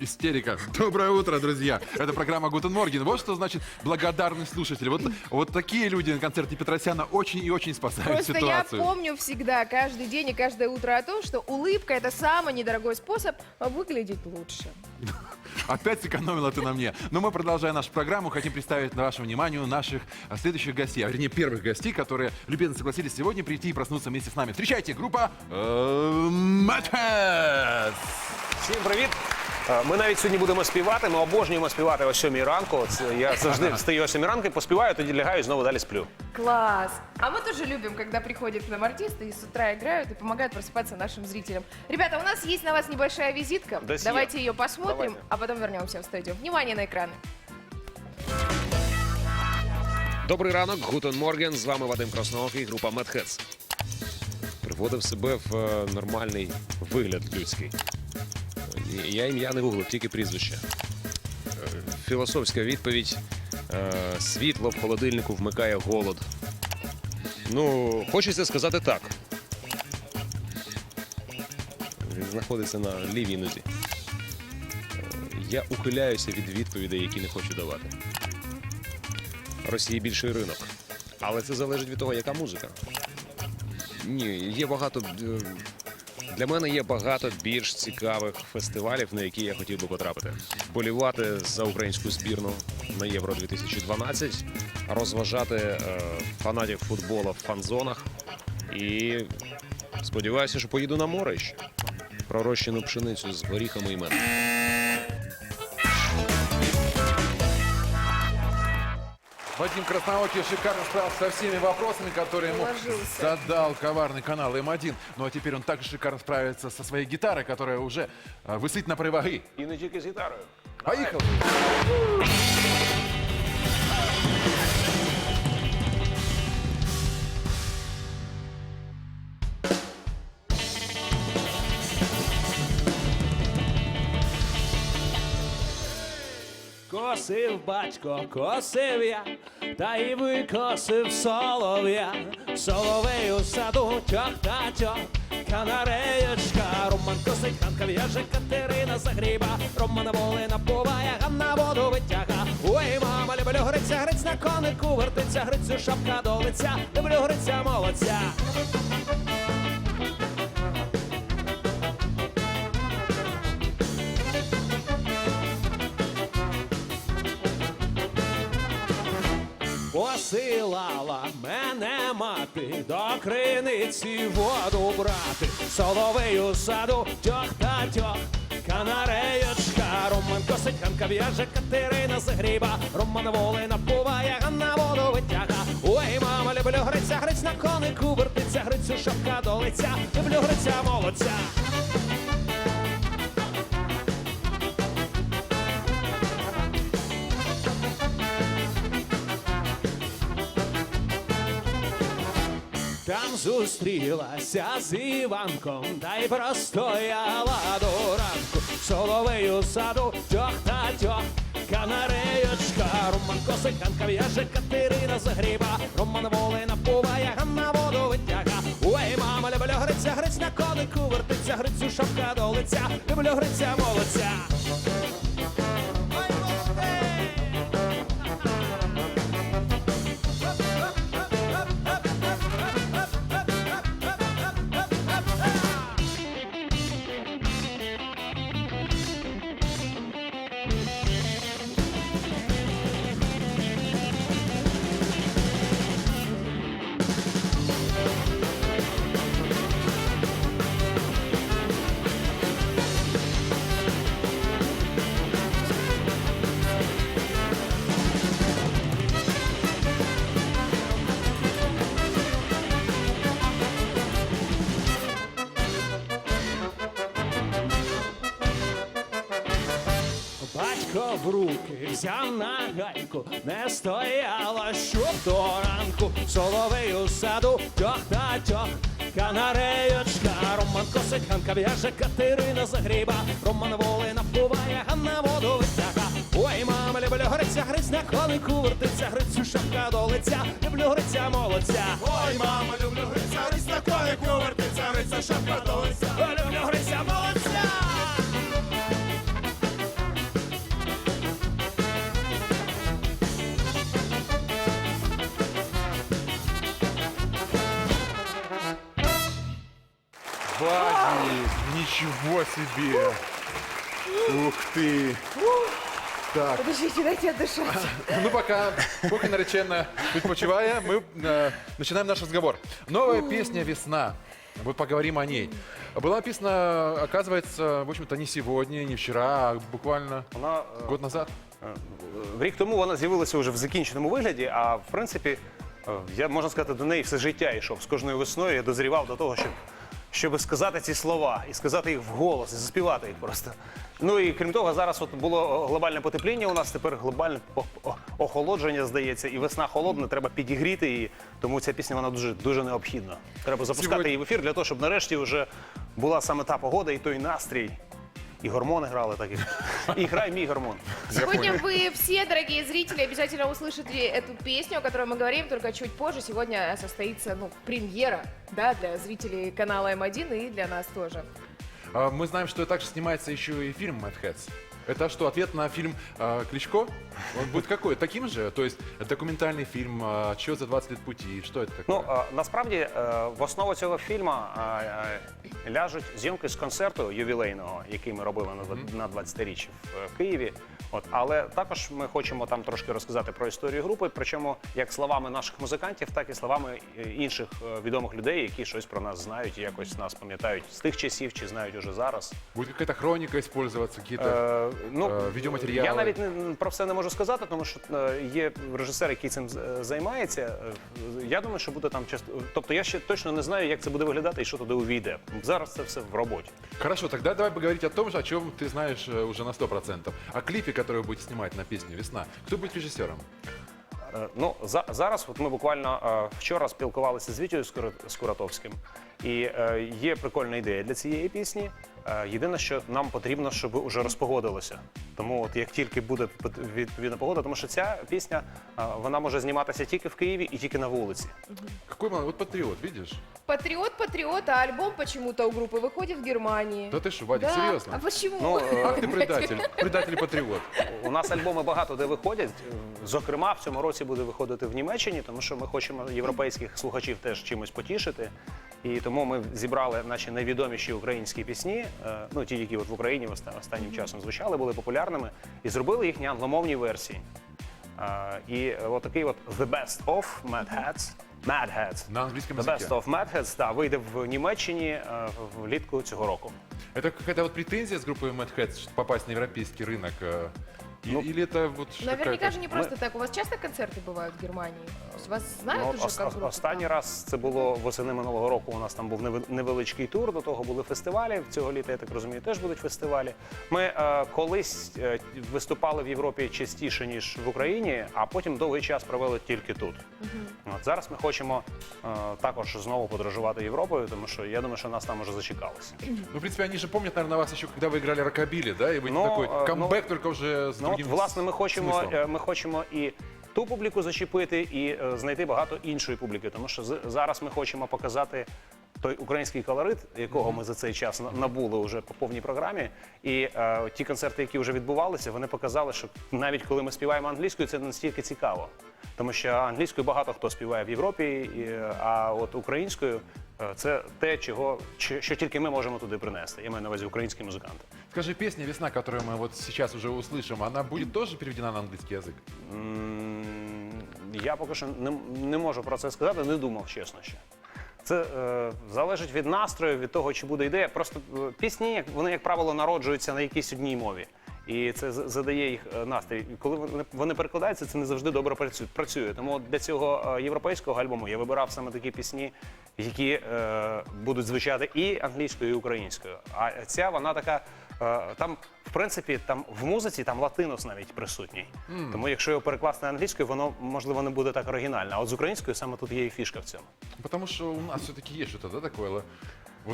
Истерика. Доброе утро, друзья. Это программа Гутен Морген. Вот что значит благодарный слушатель. Вот, вот такие люди на концерте Петросяна очень и очень спасают Просто ситуацию. я помню всегда, каждый день и каждое утро о том, что улыбка это самый недорогой способ выглядеть лучше. Опять сэкономила ты на мне. Но мы, продолжая нашу программу, хотим представить на вашему вниманию наших а, следующих гостей, а вернее первых гостей, которые любезно согласились сегодня прийти и проснуться вместе с нами. Встречайте, группа э, Матчес! Всім привіт! Е, Ми навіть сьогодні будемо співати. Ми обожнюємо співати о 7 ранку. Це я завжди встаю о 7 ранку, поспіваю, тоді лягаю і знову далі сплю. Класс! А мы тоже любим, когда приходят к нам артисты и с утра играют и помогают просыпаться нашим зрителям. Ребята, у нас есть на вас небольшая визитка. Досье. Давайте ее посмотрим, Давайте. а потом вернемся в студию. Внимание на экраны. Добрий ранок, Гутен Морген. З вами Вадим Красноокий, група Медхец. Приводив себе в е, нормальний вигляд людський. Я ім'я не гуглив, тільки прізвище. Е, Філософська відповідь: е, світло в холодильнику вмикає голод. Ну, хочеться сказати так. Він знаходиться на лівій нозі. Е, Я ухиляюся від відповідей, які не хочу давати. Росії більший ринок. Але це залежить від того, яка музика. Ні, є багато. Для мене є багато більш цікавих фестивалів, на які я хотів би потрапити. Полівати за українську збірну на Євро 2012, розважати е, фанатів футболу в фан-зонах. І сподіваюся, що поїду на море ще. Пророщену пшеницю з горіхами і медом. Вадим Красноокий шикарно справился со всеми вопросами, которые ему Уложился. задал коварный канал М1. Ну а теперь он также шикарно справится со своей гитарой, которая уже э, висит на приваги. І не тільки з гітарою. Поехал! Косив батько, косив я, та й викосив солов'я, соловей у саду тьох та тьох, канареєчка, Роман косить, ханка в'яже, Катерина загріба, Романа волина буває, Ганна воду витяга. Ой, мама, люблю гриця, гриць на конику вертиться, грицю шапка до лиця, люблю гриця молодця. Посилала мене мати до криниці воду брати, соловей у саду тьох та тьох, канареєчка, Роман косить, ханка в'яже, Катерина загріба, Роман волина буває, Ганна воду витяга. Ой, мама, люблю гриця, гриць на конику вертиться, грицю шапка до лиця, люблю гриця молодця. Там зустрілася з Іванком, та й простояла до ранку. Соловей у саду тьох та тьох, канареєчка, Роман косить, ханка в'яже, Катерина загріба, Роман волина буває, Ганна воду витяга. Ой, мама, люблю гриця, гриць на конику вертиться, грицю шапка до лиця, люблю гриця молодця. В руки взяв на гайку, не стояла, щоб до ранку, соловей у саду, тьох та тьох, канареєчка, Роман косить, ханка в'яже, Катерина загріба, Роман волина буває, Ганна воду витяга. Ой, мама, люблю гриця, гриць на конику вертиться, грицю шапка до лиця, люблю гриця молодця. Ой, мама, люблю гриця, гриць на конику вертиться, гриця шапка до лиця, люблю гриця молодця. Вадик, ничего себе! Ух ты! Так, Подождите, дайте отдышать. ну пока, пока нареченно відпочиває, мы э, начинаем наш разговор. Новая песня «Весна». Вот поговорим о ней. Была написана, оказывается, в общем-то, не сегодня, не вчера, а буквально Вона е, год назад. Рік тому вона з'явилася вже в закінченому вигляді, а в принципі, е, я можна сказати, до неї все життя йшов. З кожною весною я дозрівав до того, щоб, щоб сказати ці слова і сказати їх вголос, і заспівати їх просто. Ну і крім того, зараз от було глобальне потепління. У нас тепер глобальне охолодження, здається, і весна холодна, треба підігріти її. Тому ця пісня вона дуже дуже необхідна. Треба запускати Сьогодні- її в ефір для того, щоб нарешті вже була саме та погода і той настрій І гормони грали так. І, і грай мій гормон. Сегодня вы все, дорогие зрители, обязательно услышите эту песню, о которой мы говорим, только чуть позже. Сегодня состоится ну, премьера да, для зрителей канала М1 и для нас тоже. А, Мы знаем, что также снимается еще и фильм «Mad Hats». Это что, ответ на фильм э, Кличко? Он будет какой? Таким же? То есть документальный фильм э, «Чего за 20 лет пути»? Что это такое? Ну е, насправді е, в основу цього фільму е, е, ляжуть зйомки з концерту ювілейного, який ми робили на два- на 20-річчя в е, Києві. От але також ми хочемо там трошки розказати про історію групи, причому як словами наших музикантів, так і словами е, інших е, відомих людей, які щось про нас знають і якось нас пам'ятають з тих часів чи знають уже зараз. Будет какая-то хроника использоваться, какие-то... Е, ну, е, відеоматеріали. Я навіть не, про все не можу сказати, тому що е, є режисер, який цим з- займається. Е, Я думаю, що буде там часто. Тобто я ще точно не знаю, як це буде виглядати і що туди увійде. Зараз це все в роботі. Хорошо, тогда давай поговорить о том же, о чем ты знаешь э, уже на 100%. О клипе, который вы будете снимать на песню «Весна». Кто будет режиссером? Е, Ну за, зараз, от ми буквально е, вчора спілкувалися з Вітєю Скура- Скуратовським, і е, є прикольна ідея для цієї пісні. Е, єдине, що нам потрібно, щоб уже розпогодилося. Тому, от як тільки буде пот- відповідна погода, тому що ця пісня е, вона може зніматися тільки в Києві і тільки на вулиці. Какой мал- Вот патриот, видишь? Патриот, патриот, а альбом почему-то у группы выходит в Германии. Да ты что, Вадик, Да? серьезно? А почему? Ну, е, Ах ты предатель, предатель и патриот. У нас альбоми багато де виходять. Зокрема, в цьому році буде виходити в Німеччині, тому що ми хочемо європейських слухачів теж чимось потішити. І тому ми зібрали наші найвідоміші українські пісні, е, ну ті, які от в Україні оста- останнім часом звучали, були популярними, і зробили їхні англомовні версії. Е, І от такий от The Best of Mad Hats. Mad Hats. На английском The языке. Best of Mad Hats, да, вийде в Німеччині е, влітку цього року. Это какая-то вот претензия с группой Mad Hats, чтобы попасть на европейский рынок? э, и- Ну, Или это вот ш- Наверняка какая-то- же не просто так. У вас часто концерты бывают в Германии? То есть Вас знают Ну, уже ос- как ос- группу останній там? раз це було восени минулого року. У нас там був неве- невеличкий тур. До того були фестивалі. Цього літа, я так розумію, теж будуть фестивалі. Ми е, колись е, виступали в Європі частіше ніж в Україні, а потім довгий час провели тільки тут. От зараз ми хочемо е, також знову подорожувати Європою, тому що я думаю, що нас там уже зачекалося. Ну, в принципе, они же помнят, наверное, вас еще, когда вы играли рокобили, да? И вы Ну, такой э, камбэк, только уже с Ну, от, власне, ми хочемо, е, ми хочемо і ту публіку зачепити, і е, знайти багато іншої публіки. Тому що з- зараз ми хочемо показати той український колорит, якого ми за цей час на- набули вже по повній програмі. І е, ті концерти, які вже відбувалися, вони показали, що навіть коли ми співаємо англійською, це не настільки цікаво. Тому що англійською багато хто співає в Європі, і, е, а от українською е, це те, чого що тільки ми можемо туди принести. Я маю на увазі українські музиканти. Скажи, песня «Весна», которую мы вот сейчас уже услышим, она будет тоже переведена на английский язык? М, Я поки що не, не можу про це сказати, не думав, чесно ще. Це е, залежить від настрою, від того, чи буде ідея. Просто е, пісні, як- вони, як правило, народжуються на якійсь одній мові. І це з- задає їх е, настрій. І коли вони, вони перекладаються, це не завжди добре працю- працює. Тому от для цього е, європейського альбому я вибирав саме такі пісні, які е, будуть звучати і англійською, і українською. А ця вона така. е, Там, в принципі, там в музиці там латинос навіть присутній. Тому якщо його перекласти на англійською, воно можливо не буде так оригінально. А от з українською саме тут є і фішка в цьому. Потому что у нас все-таки есть что-то, да, такое? ла- Вот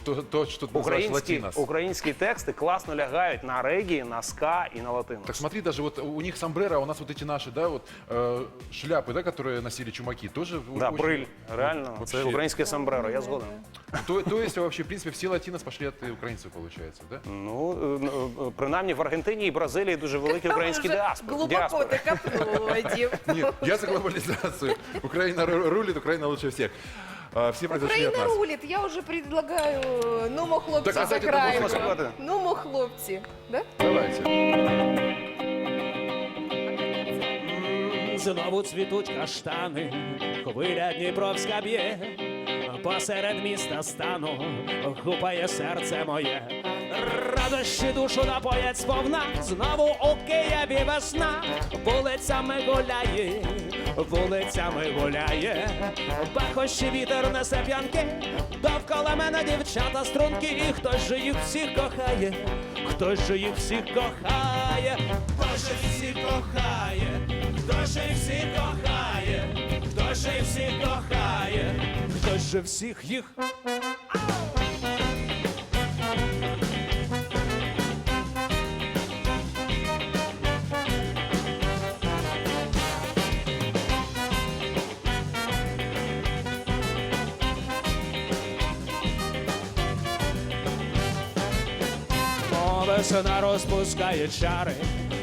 то, то что ты называешь Українські, латинос. українські тексти класно лягають на регі, на ска і на латинос. Так смотри, даже вот у них сомбреро, а у нас вот эти наши, да, вот э, шляпы, да, которые носили чумаки, тоже Да, очень- бриль, реально, вообще. це українське сомбреро, я згоден. То, то есть вообще, в принципе, все латинос пошли от украинцев, получается, да? Ну, е, е, принаймні в Аргентині і Бразилії дуже великі українські Уже діаспори. Глубоко діаспори. ты копнул, Вадим. Нет, я за глобализацию. Украина ру- рулит, Украина лучше всех. э, все произошли от Украина нас. рулит. Я уже предлагаю, ну, мо хлопці, Так, а за знаєте, краєм. можна сказати? Ну, хлопці. Да? Давайте. Знову цвітуть каштани, хвиля Дніпровська б'є, посеред міста стану, гупає серце моє. Радощі душу напоять сповна, знову у Києві весна, вулицями гуляє, вулицями гуляє, пахощі вітер несе п'янки, довкола мене дівчата струнки, і хтось же їх всіх кохає, хтось же їх всіх кохає, хто ж всіх кохає. Хто ж всіх кохає, хто ж всіх кохає, хто ж всіх їх. Весна розпускає чари,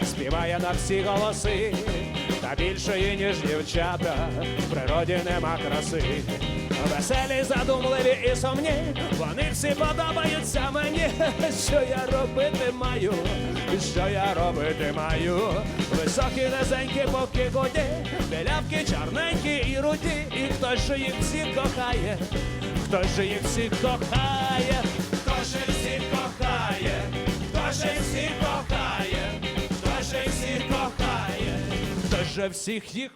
співає на всі голоси, та більшої, ніж дівчата, в природі нема краси. Веселі, задумливі і сумні, вони всі подобаються мені. Що я робити маю? Що я робити маю? Високі, низенькі, поки годі, білявки, чорненькі і руді, і хто ж їх всіх кохає? Хто ж їх всіх кохає? Хто ж їх всіх кохає? Хто всіх кохає? Хто ж всіх кохає? Хто ж всіх їх?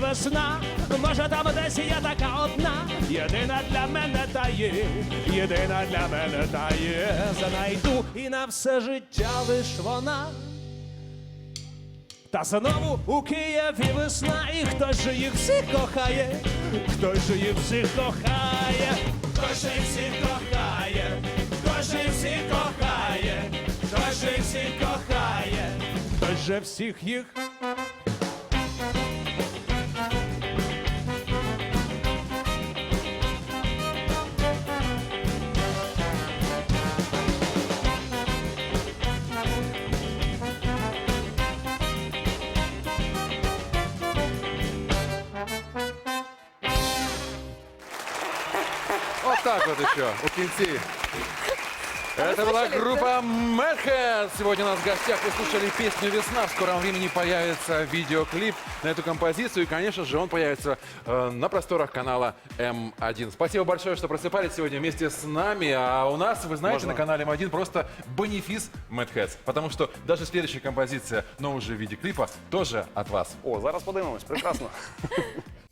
Весна, може там десь є така одна, єдина для мене та є, єдина для мене та є, знайду і на все життя лиш вона. Та знову у Києві весна, і хто ж їх всіх кохає, хто ж їх всіх кохає, хто ж їх всіх кохає, хто ж їх всіх кохає, хто ж їх всіх кохає, хто ж всіх їх. Еще, у кінці. Это была группа Madhead. Сегодня у нас в гостях вы слушали песню «Весна». В скором времени появится видеоклип на эту композицию. И, конечно же, он появится э, на просторах канала М1. Спасибо большое, что просыпались сегодня вместе с нами. А у нас, вы знаете, Можно? на канале М1 просто бенефис Madheads. Потому что даже следующая композиция, но уже в виде клипа, тоже от вас. О, зараз подивимось, прекрасно.